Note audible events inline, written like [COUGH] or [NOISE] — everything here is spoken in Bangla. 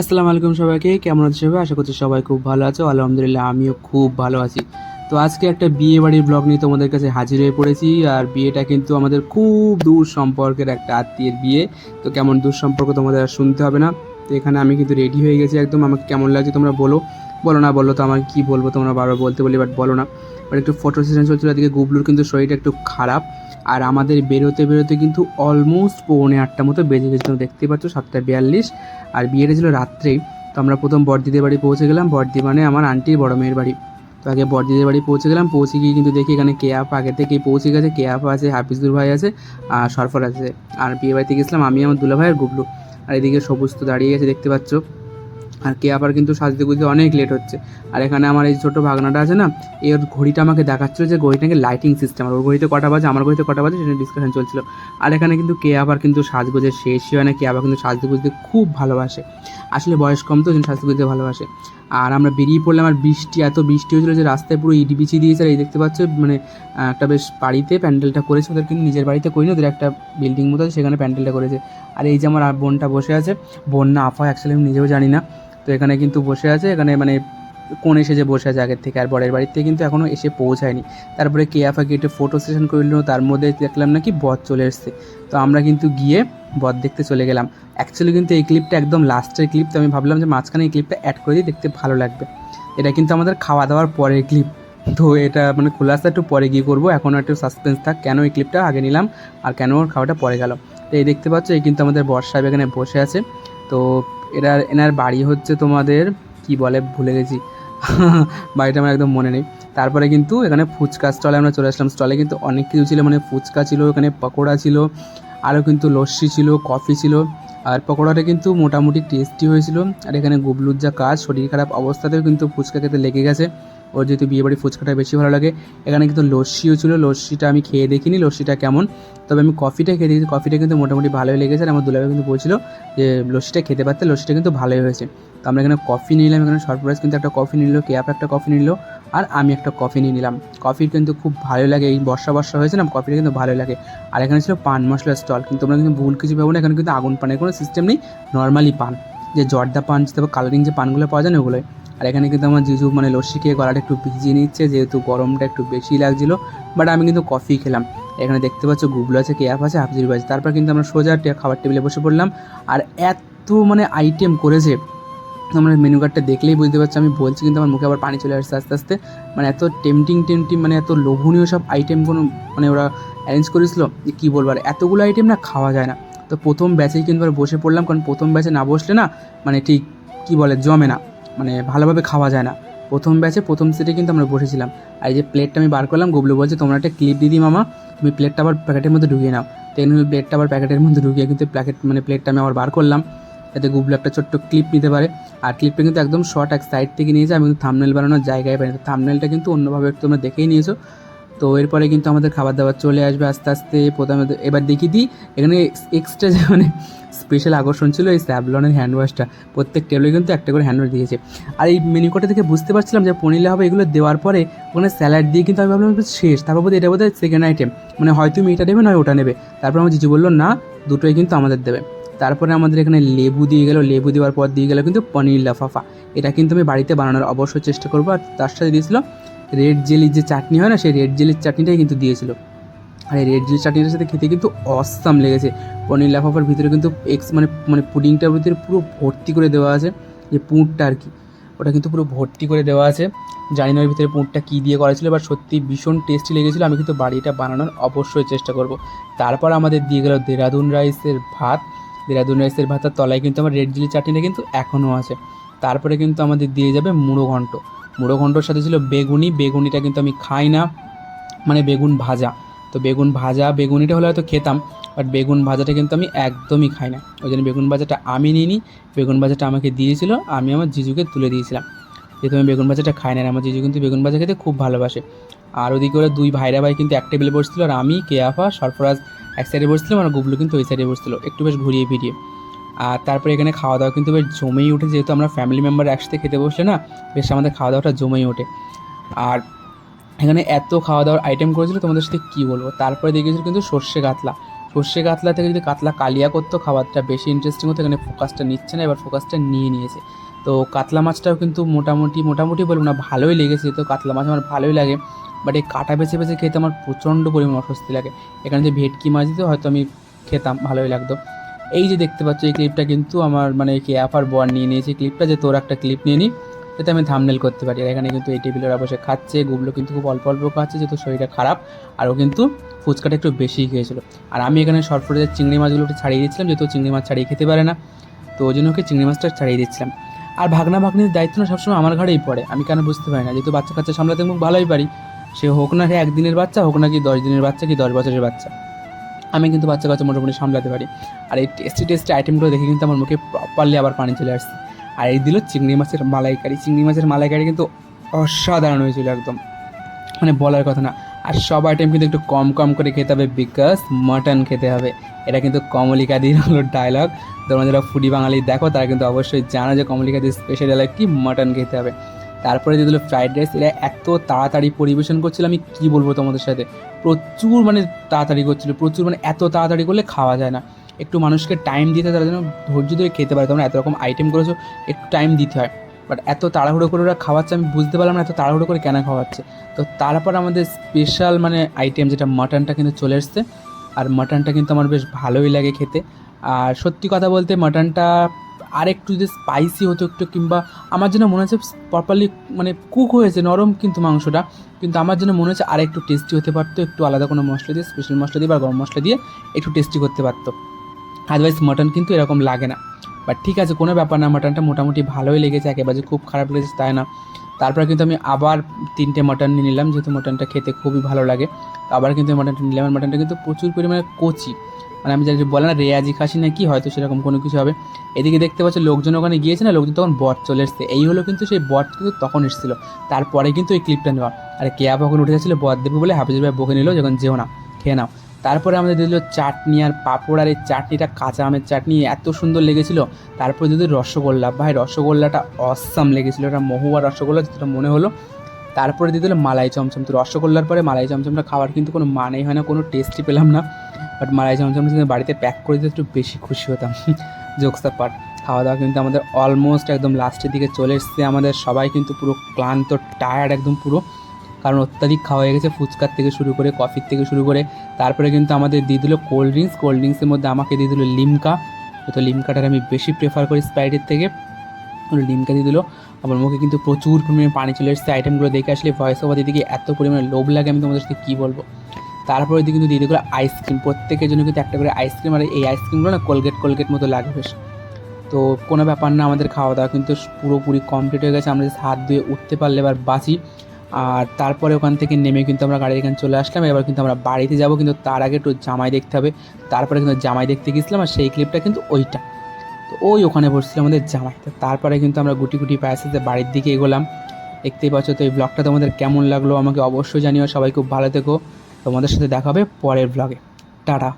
আসসালামু আলাইকুম সবাইকে, কেমন আছো সবাই? আশা করছি সবাই খুব ভালো আছো। আলহামদুলিল্লাহ, আমিও খুব ভালো আছি। তো আজকে একটা বিয়ে বাড়ির ব্লগ নিয়ে তোমাদের কাছে হাজির হয়ে পড়েছি, আর বিয়েটা কিন্তু আমাদের খুব দূর সম্পর্কের একটা আত্মীয়ের বিয়ে। তো কেমন দূর সম্পর্ক তোমাদের আর শুনতে হবে না। তো এখানে আমি কিন্তু রেডি হয়ে গেছি একদম। আমাকে কেমন লাগছে তোমরা বলো। বলো না বলো তো আমার কি বলব, তোমরা বারবার বলতে বলি বাট বলো না। বাট একটু ফটো সেশন চলছিল, এদিকে গুবলুর কিন্তু শরীরটা একটু খারাপ। আর আমাদের বেরোতে বেরোতে কিন্তু অলমোস্ট পৌনে আটটা মতো বেজে গেছিল, দেখতে পাচ্ছ সাতটা বিয়াল্লিশ। আর বিয়েটা ছিল রাত্রেই তো আমরা প্রথম বড়দিদের বাড়ি পৌঁছে গেলাম। বড়দি মানে আমার আন্টির বড় মেয়ের বাড়ি। তো আগে বড়দিদের বাড়ি পৌঁছে গেলাম, পৌঁছে গিয়ে কিন্তু দেখি এখানে কেয়াপ আগে থেকেই পৌঁছে গেছে কেয়াপ আছে, হাফিজুর ভাই আছে, আর সরফর আছে। আর বিয়ে বাড়িতে গেছিলাম আমি, আমার দুলা ভাই আর গুবলু। আর এদিকে সবুজ তো দাঁড়িয়ে গেছে দেখতে পাচ্ছ। আর কে আবার কিন্তু সাজতে গুজতে অনেক লেট হচ্ছে। আর এখানে আমার এই ছোটো ভাগনাটা আছে না, এর ঘড়িটা আমাকে দেখাচ্ছিল যে ঘড়িটাকে লাইটিং সিস্টেম আর ওর ঘড়িতে কটা বাজে, আমার ঘড়িতে কটা বাজে সেটা ডিসকাশন চলছিল। আর এখানে কিন্তু কে আবার কিন্তু সাজগোজের শেষই হয় না, কে আবার কিন্তু সাজতে গুজতে খুব ভালোবাসে। আসলে বয়স কম তো সাজতে গুজতে ভালোবাসে। আর আমরা বেরিয়ে পড়লাম, আর বৃষ্টি, এত বৃষ্টি হয়েছিল যে রাস্তায় পুরো ইট বিছিয়ে দিয়েছে। আর এই দেখতে পাচ্ছ মানে একটা বেশ বাড়িতে প্যান্ডেলটা করেছে, ওদের কিন্তু নিজের বাড়িতে করিনি, ওদের একটা বিল্ডিং মতো আছে, সেখানে প্যান্ডেলটা করেছে। আর এই যে আমার বোনটা বসে আছে, বোন না আফা অ্যাকচুয়ালি আমি নিজেও জানি না। তো এখানে কিন্তু বসে আছে, এখানে মানে কোন এসে যে বসে আছে আগের থেকে আর বরের বাড়িতে কিন্তু এখনও এসে পৌঁছায়নি। তারপরে কেয়াফা গেটে ফটো সেশন করল, তার মধ্যে দেখলাম নাকি বধ চলে এসছে। তো আমরা কিন্তু গিয়ে বধ দেখতে চলে গেলাম। অ্যাকচুয়ালি কিন্তু এই ক্লিপটা একদম লাস্টের ক্লিপ তো আমি ভাবলাম যে মাঝখানে এই ক্লিপটা অ্যাড করে দিই, দেখতে ভালো লাগবে। এটা কিন্তু আমাদের খাওয়া দাওয়ার পরের ক্লিপ তো এটা মানে খোলাসা একটু পরে গিয়ে করব। এখনও একটু সাসপেন্স থাক, কেন এই ক্লিপটা আগে নিলাম আর কেন ওর খাওয়াটা পরে গেল। তো এই দেখতে পাচ্ছ, এই কিন্তু আমাদের বর্ষা এখানে বসে আছে। তো এনার এনার বাড়ি হচ্ছে তোমাদের, কি বলে, ভুলে গেছি। [LAUGHS] বাড়িটা আমার একদম মনে নেই। তারপরে কিন্তু এখানে ফুচকা স্টলে আমরা চলে আসলাম। স্টলে কিন্তু অনেক কিছু ছিল মানে ফুচকা ছিল এখানে পকোড়া ছিল, আরও কিন্তু লস্যি ছিল, কফি ছিল। আর পকোড়াটা কিন্তু মোটামুটি টেস্টি হয়েছিল। আর এখানে গুবলুর যা কাজ, শরীর খারাপ অবস্থাতেও কিন্তু ফুচকা খেতে লেগে গেছে। ওর যেহেতু বিয়েবাড়ি ফুচকাটা বেশি ভালো লাগে, এখানে কিন্তু লস্যিও ছিল, লস্যিটা আমি খেয়ে দেখিনি, লস্যিটা কেমন? তবে আমি কফিটা খেয়ে দিয়েছি কফিটা কিন্তু মোটামুটি ভালোই লেগেছে আর আমার দুলাভাই কিন্তু বলছিল যে লস্যিটা খেতে পারতে, লস্যিটা কিন্তু ভালোই হয়েছে। তো আমরা এখানে কফি নিলাম, এখানে সরপ্রাইজ কিন্তু একটা কফি নিল, কেয়াপ একটা কফি নিল আর আমি একটা কফি নিয়ে নিলাম। কফি কিন্তু খুব ভালো লাগে, এই বর্ষা বর্ষা হয়েছে না, কফিটা কিন্তু ভালো লাগে। আর এখানে ছিল পান মশলার স্টল, কিন্তু তোমরা কিন্তু ভুল কিছু পাবো না, এখানে কিন্তু আগুন পানের কোনো সিস্টেম নেই নর্মালি পান। যে জর্দা পান, তারপর কালারিং যে পানগুলো পাওয়া যায় না ওগুলোই। আর এখানে কিন্তু আমার জিজু মানে লস্যি খেয়ে গলাটা একটু ভিজিয়ে নিচ্ছে, যেহেতু গরমটা একটু বেশি লাগছিল বাট আমি কিন্তু কফি খেলাম। এখানে দেখতে পাচ্ছ গুগলো আছে কেয়াপ আছে, হাফজির আছে। তারপর কিন্তু আমরা সোজা খাবার টেবিলে বসে পড়লাম, আর এত মানে আইটেম করেছে। তোমরা মেনু কার্ডটা দেখলেই বুঝতে পারছ, আমি বলছি কিন্তু আমার মুখে আবার পানি চলে আসছে আস্তে আস্তে। মানে এত টেমটিং টেমটিং মানে এত লোভনীয় সব আইটেম কোনো মানে ওরা অ্যারেঞ্জ করেছিল যে কী বলব, আর এতগুলো আইটেম না খাওয়া যায় না। তো প্রথম ব্যাচেই কিন্তু বসে পড়লাম, কারণ প্রথম ব্যাচে না বসলে না মানে ঠিক কী বলে জমে না। মানে ভালোভাবে খাওয়া যায় না। প্রথম ব্যাচে প্রথম সিটে কিন্তু আমরা বসেছিলাম। আর এই যে প্লেটটা আমি বার করলাম, গুবলু বলছে, তোমরা একটা ক্লিপ দিদি মামা, তুমি প্লেটটা আবার প্যাকেটের মধ্যে ঢুকিয়ে নাও। তাই প্লেটটা আবার প্যাকেটের মধ্যে ঢুকিয়ে কিন্তু প্যাকেট মানে প্লেটটা আমি আবার বার করলাম। যাতে গুবলু একটা ছোট্ট ক্লিপ নিতে পারে। আর ক্লিপটা কিন্তু একদম শর্ট এক সাইড থেকে নিয়েছে আমি কিন্তু থামনেল বানানোর জায়গায় পাই থামনেলটা কিন্তু অন্যভাবে একটু তোমরা দেখেই নিয়েছো। তো এরপরে কিন্তু আমাদের খাবার দাবার চলে আসবে আস্তে আস্তে। প্রথমে এবার দেখিয়ে দিই এখানে এক্সট্রা যে মানে স্পেশাল আকর্ষণ ছিল এই স্যাভলনের হ্যান্ড ওয়াশটা প্রত্যেক টেবিলে কিন্তু একটা করে হ্যান্ড ওয়াশ দিয়েছে। আর এই মেনু কোর্টে থেকে বুঝতে পারছিলাম যে পনিলে হবে এগুলো দেওয়ার পরে ওখানে স্যালাড দিয়ে কিন্তু আমি ভাবলাম শেষ। তারপর বোধহয় এটা বোধহয় সেকেন্ড আইটেম মানে হয় তুমি এটা নেবে নয় ওটা নেবে। তারপর আমার জিজু বলল, না, দুটোই কিন্তু আমাদের দেবে। তারপরে আমাদের এখানে লেবু দিয়ে গেলো। লেবু দেওয়ার পর দিয়ে গেলো কিন্তু পনির লাফাফা। এটা কিন্তু আমি বাড়িতে বানানোর অবশ্যই চেষ্টা করব। আর তার সাথে দিয়েছিল রেড জেলির যে চাটনি হয় না, সেই রেড জেলির চাটনিটাই কিন্তু দিয়েছিল। আর এই রেড জেলি চাটনিটার সাথে খেতে কিন্তু অসাম লেগেছে। পনির লাফাফার ভিতরে কিন্তু এক্স মানে মানে পুডিংটার ভিতরে পুরো ভর্তি করে দেওয়া আছে, যে পুঁটটা আর কি। ওটা কিন্তু পুরো ভর্তি করে দেওয়া আছে। জানি না ওর ভিতরে পুঁটটা কী দিয়ে করা ছিল বাট সত্যি ভীষণ টেস্টি লেগেছিলো। আমি কিন্তু বাড়িটা বানানোর অবশ্যই চেষ্টা করব। তারপর আমাদের দিয়ে গেল দেরাদুন রাইসের ভাত। দেরাদুন রাইসের ভাতের তলায় কিন্তু আমার রেড চিলি চাটনিটা কিন্তু এখনও আছে। তারপরে কিন্তু আমাদের দিয়ে যাবে মুড়ো ঘন্ট। মুড়ো ঘন্টর সাথে ছিল বেগুনি। বেগুনিটা কিন্তু আমি খাই না। মানে বেগুন ভাজা। তো বেগুন ভাজা, বেগুনিটা হলে হয়তো খেতাম বাট বেগুন ভাজাটা কিন্তু আমি একদমই খাই না। ওই জন্য বেগুন ভাজাটা আমি নিই নি বেগুন ভাজাটা আমাকে দিয়েছিল। আমি আমার জিজুকে তুলে দিয়েছিলাম। যেহেতু আমি বেগুন ভাজাটা খাই না আমার জিজু কিন্তু বেগুন ভাজা খেতে খুব ভালোবাসে। আর ওদিকে ওরা দুই ভাইরা ভাই কিন্তু এক টেবিলে বসছিল, আর আমি, কেয়াফা, সরফরাজ এক সাইডে বসছিলাম, আর গুবলু কিন্তু ওই সাইডে বসছিল। একটু বেশ ঘুরিয়ে ফিরিয়ে। আর তারপরে এখানে খাওয়া দাওয়া কিন্তু বেশ জমেই ওঠে, যেহেতু আমরা ফ্যামিলি মেম্বার একসাথে খেতে বসলে না, বেশ আমাদের খাওয়া দাওয়াটা জমেই ওঠে। আর এখানে এত খাওয়া দাওয়ার আইটেম করেছিল, তোমাদের সাথে কী বলব? তারপরে দেখিয়েছিল কিন্তু সর্ষে কাতলা। সর্ষে কাতলা থেকে যদি কাতলা কালিয়া করতো খাবারটা বেশি ইন্টারেস্টিং হতো, এখানে ফোকাসটা নিচ্ছে না, এবার ফোকাসটা নিয়ে নিয়েছে। তো কাতলা মাছটাও কিন্তু মোটামুটি মোটামুটি বলব না, ভালোই লেগেছে তো কাতলা মাছ আমার ভালোই লাগে। বাট এই কাটা বেছে বেছে খেতে আমার প্রচণ্ড পরিমাণ অস্বস্তি লাগে। এখানে যে ভেটকি মাছ দিতে, হয়তো আমি খেতাম, ভালোই লাগতো। এই যে দেখতে পাচ্ছ, এই ক্লিপটা কিন্তু আমার মানে কি অ্যাপার বর নিয়ে নিয়েছে। ক্লিপটা যে তোর একটা ক্লিপ নিয়ে নিই যাতে আমি থামনেল করতে পারি। আর এখানে কিন্তু এই টেবিলের বসে খাচ্ছে, গুবলো কিন্তু খুব অল্প অল্প খাচ্ছে, যেহেতু শরীরটা খারাপ, আর ও কিন্তু ফুচকাটা একটু বেশি খেয়েছিল। আর আমি এখানে শর্ট চিংড়ি মাছগুলো একটু ছাড়িয়ে দিচ্ছিলাম যেহেতু চিংড়ি মাছ ছাড়িয়ে খেতে পারে না। তো ওই জন্য ওকে চিংড়ি মাছটা ছাড়িয়ে দিচ্ছিলাম। আর ভাগনা ভাগ্নির দায়িত্ব না সবসময় আমার ঘাড়েই পড়ে, আমি কেন বুঝতে পারি না। যেহেতু বাচ্চা কাচ্চা সামলাতে খুব ভালোই পারি, সে হোক না সে একদিনের বাচ্চা, হোক না কি দশ দিনের বাচ্চা, কি দশ বছরের বাচ্চা। আমি কিন্তু বাচ্চা কাচ্চা মোটামুটি সামলাতে পারি। আর এই টেস্টি টেস্টি আইটেমগুলো দেখে কিন্তু আমার মুখে প্রপারলি আবার পানি চলে আসছে। আর এই দিল চিংড়ি মাছের মালাইকারি। চিংড়ি মাছের মালাইকারি কিন্তু অসাধারণ হয়েছিল একদম। মানে বলার কথা না। আর সব আইটেম কিন্তু একটু কম কম করে খেতে হবে বিকজ মাটন খেতে হবে। এটা কিন্তু কমলিকা দির হলো ডায়লগ তোমরা যারা ফুডি বাঙালি দেখো, তারা কিন্তু অবশ্যই জানো যে কমলিকা দির স্পেশাল ডায়লগ কি মাটন খেতে হবে। তারপরে দিয়ে দিল ফ্রাইড রাইস এটা এত তাড়াতাড়ি পরিবেশন করছিল, আমি কি বলব তোমাদের সাথে? প্রচুর মানে তাড়াতাড়ি করছিল, প্রচুর মানে এত তাড়াতাড়ি করলে খাওয়া যায় না। একটু মানুষকে টাইম দিতে তারা যেন ধৈর্য ধরে খেতে পারে। তোমরা এত রকম আইটেম করেছ, একটু টাইম দিতে হয়। বাট এত তাড়াহুড়ো করে ওরা খাওয়াচ্ছে, আমি বুঝতে পারলাম না এত তাড়াহুড়ো করে কেন খাওয়াচ্ছে। তো তারপর আমাদের স্পেশাল মানে আইটেম যেটা মাটনটা কিন্তু চলে এসছে। আর মাটনটা কিন্তু আমার বেশ ভালোই লাগে খেতে। আর সত্যি কথা বলতে মাটনটা আর একটু যদি স্পাইসি হতো একটু কিংবা আমার জন্য মনে হচ্ছে প্রপারলি মানে কুক হয়েছে, নরম কিন্তু মাংসটা। কিন্তু আমার জন্য মনে হচ্ছে আর একটু টেস্টি হতে পারতো, একটু আলাদা কোনো মশলা দিয়ে স্পেশাল মশলা দিয়ে বা গরম মশলা দিয়ে একটু টেস্টি করতে পারতো। আদারওয়াইজ মাটন কিন্তু এরকম লাগে না। বাট ঠিক আছে, কোনো ব্যাপার না মাটনটা মোটামুটি ভালোই লেগেছে, একেবারে খুব খারাপ লেগেছে তাই না। তারপর কিন্তু আমি আবার তিনটে মাটন নিয়ে নিলাম, যেহেতু মাটনটা খেতে খুবই ভালো লাগে। আবার কিন্তু মাটনটা নিলাম মাটনটা কিন্তু প্রচুর পরিমাণে কচি। মানে আমি যাকে বলে না, রেয়াজি খাসি না কি, হয়তো সেরকম কোনো কিছু হবে। এদিকে দেখতে পাচ্ছি, লোকজন ওখানে গিয়েছে না, লোকজন তখন বট চলে এসছে। এই হলো কিন্তু সেই বট কিন্তু তখন এসেছিল। তারপরে কিন্তু এই ক্লিপটা নেওয়া। আর কেয়া কখন উঠে যাচ্ছিল বট দেবে বলে হাফিজ ভাই বকে নিল, যখন যেও না, খেয়ে নাও। তারপরে আমাদের দিল চাটনি আর পাঁপড়, আর এই চাটনিটা কাঁচা আমের চাটনি, এত সুন্দর লেগেছিল। তারপরে দিল রসগোল্লা। ভাই, রসগোল্লাটা অসাম লেগেছিলো। এটা মহুয়া রসগোল্লা যেটা মনে হলো। তারপরে দিয়ে দিল মালাই চমচম। তো রসগোল্লার পরে মালাই চমচমটা খাওয়ার কিন্তু কোনো মানেই হয় না, কোনো টেস্টই পেলাম না। বাট মালাই চমচমটা যদি বাড়িতে প্যাক করে দিতে একটু বেশি খুশি হতাম। জোকসা পার্ট খাওয়া দাওয়া কিন্তু আমাদের অলমোস্ট একদম লাস্টের দিকে চলে এসছে। আমাদের সবাই কিন্তু পুরো ক্লান্ত টায়ার্ড একদম পুরো। কারণ অত্যাধিক খাওয়া হয়ে গেছে, ফুচকার থেকে শুরু করে কফির থেকে শুরু করে। তারপরে কিন্তু আমাদের দিয়ে দিল কোল্ড ড্রিঙ্কস কোল্ড ড্রিঙ্কসের মধ্যে আমাকে দিয়ে দিল লিমকা তো লিমকাটার আমি বেশি প্রেফার করি স্প্রাইটের থেকে। লিমকা দিয়ে দিল। আমার মুখে কিন্তু প্রচুর পরিমাণে পানি চলে এসেছে। আইটেমগুলো দেখে আসলে ভয়েস ওভার দিকে এত পরিমাণে লোভ লাগে। আমি তোমাদের সাথে কী বলব? তারপরে দিকে কিন্তু দিয়ে দিল আইসক্রিম প্রত্যেকের জন্য কিন্তু একটা করে আইসক্রিম আর এই আইসক্রিমগুলো না কোলগেট কোলগেট মতো লাগে বেশ। তো কোনো ব্যাপার না, আমাদের খাওয়া দাওয়া কিন্তু পুরোপুরি কমপ্লিট হয়ে গেছে। আমরা হাত ধুয়ে উঠতে পারলে এবার বাঁচি। আর তারপরে ওখান থেকে নেমে কিন্তু আমরা গাড়ির এখানে চলে আসলাম। এবার কিন্তু আমরা বাড়িতে যাব, কিন্তু তার আগে একটু জামাই দেখতে হবে। তারপরে কিন্তু জামাই দেখতে গেছিলাম আর সেই ক্লিপটা কিন্তু ওইটা। তো ওই ওখানে বসছিল আমাদের জামাই। তারপরে কিন্তু আমরা গুটি গুটি পায়ে সাথে বাড়ির দিকে এগোলাম। দেখতেই পাচ্ছ তো এই ব্লগটা তোমাদের কেমন লাগল? আমাকে অবশ্যই জানিও। সবাই খুব ভালো থেকো। তোমাদের সাথে দেখা হবে পরের ব্লগে টাটা।